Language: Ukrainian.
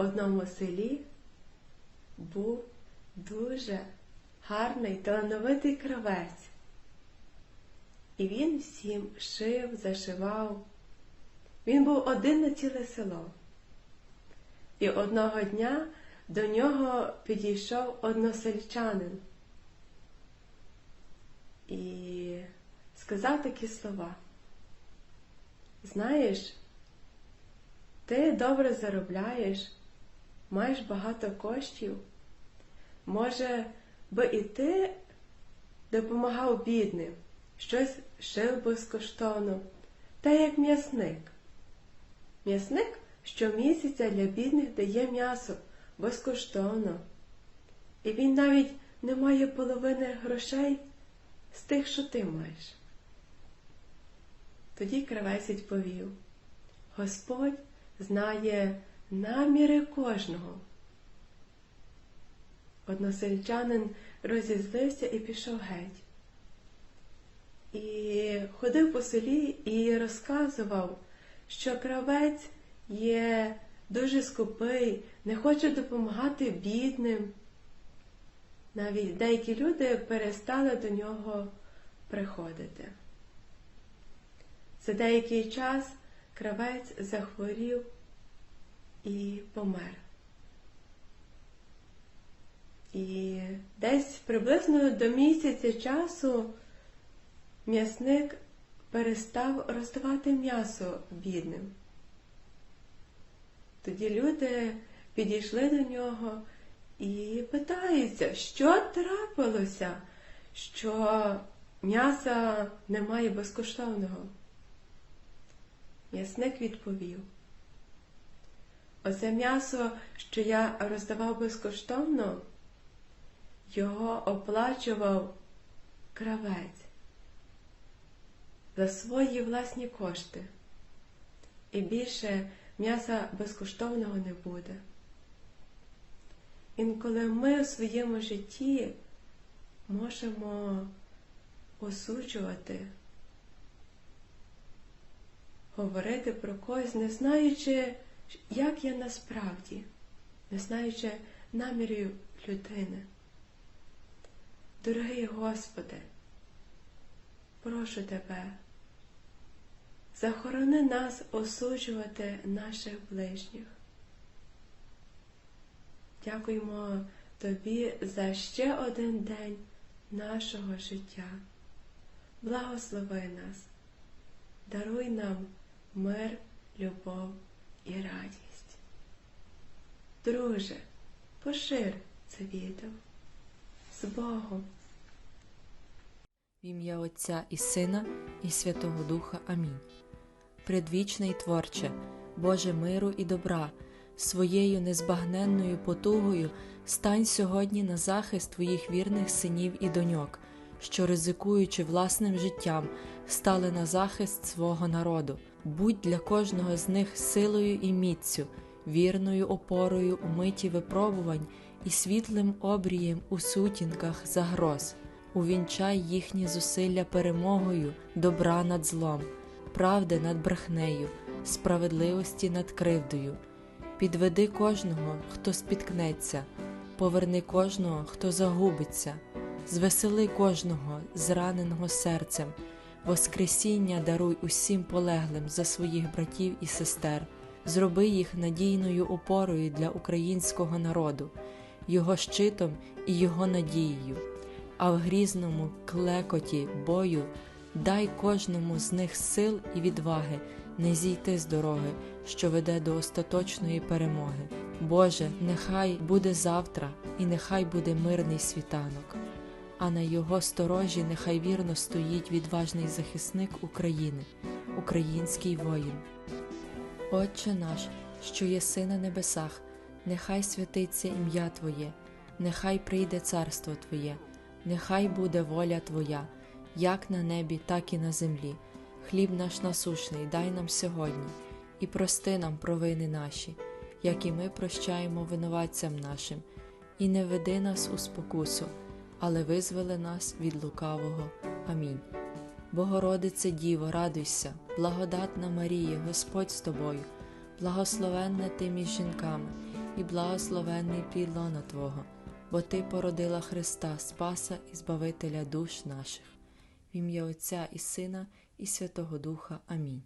одному селі був дуже гарний талановитий кравець. І він всім шив, зашивав. Він був один на ціле село. І одного дня до нього підійшов односельчанин і сказав такі слова. Знаєш, ти добре заробляєш, маєш багато коштів. Може, би і ти допомагав бідним, щось шив безкоштовно, та як м'ясник. М'ясник щомісяця для бідних дає м'ясо безкоштовно. І він навіть не має половини грошей з тих, що ти маєш. Тоді кравець відповів Господь знає наміри кожного. Односельчанин розізлився і пішов геть. І ходив по селі і розказував, що кравець є дуже скупий, не хоче допомагати бідним. Навіть деякі люди перестали до нього приходити. За деякий час кравець захворів і помер. І десь приблизно до місяця часу м'ясник перестав роздавати м'ясо бідним. Тоді люди підійшли до нього і питаються, що трапилося, що м'яса немає безкоштовного. М'ясник відповів. Оце м'ясо, що я роздавав безкоштовно, його оплачував кравець за свої власні кошти. І більше м'яса безкоштовного не буде. Інколи ми у своєму житті можемо осуджувати, говорити про когось, не знаючи, як я насправді, не знаючи намірів людини. Дорогий Господи, прошу Тебе, захорони нас осуджувати наших ближніх. Дякуємо Тобі за ще один день нашого життя. Благослови нас, даруй нам мир, любов і радість. Друже, пошир це відео. З Богом! В ім'я Отця і Сина, і Святого Духа. Амінь. Предвічне і творче, Боже миру і добра, своєю незбагненною потугою стань сьогодні на захист твоїх вірних синів і доньок, що, ризикуючи власним життям, стали на захист свого народу. Будь для кожного з них силою і міцю, вірною опорою у миті випробувань і світлим обрієм у сутінках загроз. Увінчай їхні зусилля перемогою, добра над злом, правди над брехнею, справедливості над кривдою. Підведи кожного, хто спіткнеться, поверни кожного, хто загубиться, звесели кожного, зраненого серцем, Воскресіння даруй усім полеглим за своїх братів і сестер, зроби їх надійною опорою для українського народу, його щитом і його надією. А в грізному клекоті бою дай кожному з них сил і відваги. Не зійти з дороги, що веде до остаточної перемоги. Боже, нехай буде завтра, і нехай буде мирний світанок, а на його сторожі нехай вірно стоїть відважний захисник України, український воїн. Отче наш, що єси на небесах, нехай святиться ім'я Твоє, нехай прийде царство Твоє нехай буде воля Твоя, як на небі, так і на землі. Хліб наш насушний дай нам сьогодні, і прости нам провини наші, як і ми прощаємо винуватцям нашим, і не веди нас у спокусу, але визволи нас від лукавого. Амінь. Богородице Діво, радуйся, благодатна Марія, Господь з тобою, благословенна ти між жінками і благословенний плід лона Твого, бо Ти породила Христа, Спаса і Збавителя душ наших. В ім'я Отця і Сина, і Святого Духа. Амінь.